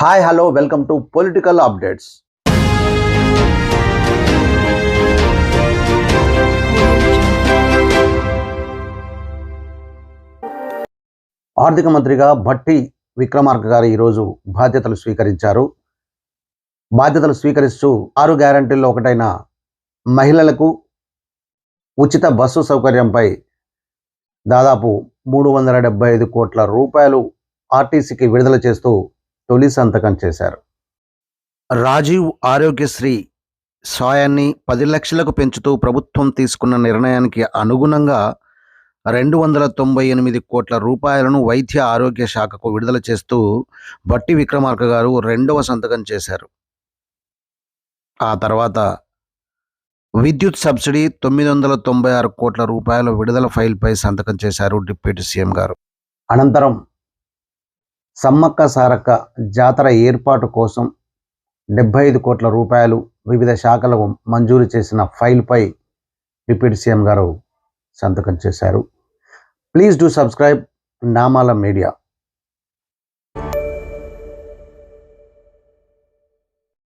Hi hello welcome to political updates ఆర్థిక మంత్రిగా భట్టి విక్రమార్క గారు ఈరోజు బాధ్యతలు స్వీకరించారు. బాధ్యతలు స్వీకరిస్తూ ఆరు గ్యారంటీల్లో ఒకటైన మహిళలకు ఉచిత బస్సు సౌకర్యంపై దాదాపు మూడు వందల డెబ్బై ఐదు కోట్ల రూపాయలు ఆర్టీసీకి విడుదల చేస్తూ తొలి సంతకం చేశారు. రాజీవ్ ఆరోగ్యశ్రీ సాయాన్ని పది లక్షలకు పెంచుతూ ప్రభుత్వం తీసుకున్న నిర్ణయానికి అనుగుణంగా రెండు వందల తొంభై ఎనిమిది కోట్ల రూపాయలను వైద్య ఆరోగ్య శాఖకు విడుదల చేస్తూ బట్టి విక్రమార్క గారు రెండవ సంతకం చేశారు. ఆ తర్వాత విద్యుత్ సబ్సిడీ తొమ్మిది వందల తొంభై ఆరు కోట్ల రూపాయల విడుదల ఫైల్పై సంతకం చేశారు డిప్యూటీ సీఎం గారు. అనంతరం సమ్మక్క సారక్క జాతర ఏర్పాటు కోసం డెబ్బై ఐదు కోట్ల రూపాయలు వివిధ శాఖలకు మంజూరు చేసిన ఫైల్పై డిప్యూటీ సీఎం గారు సంతకం చేశారు. Please do subscribe Namala media.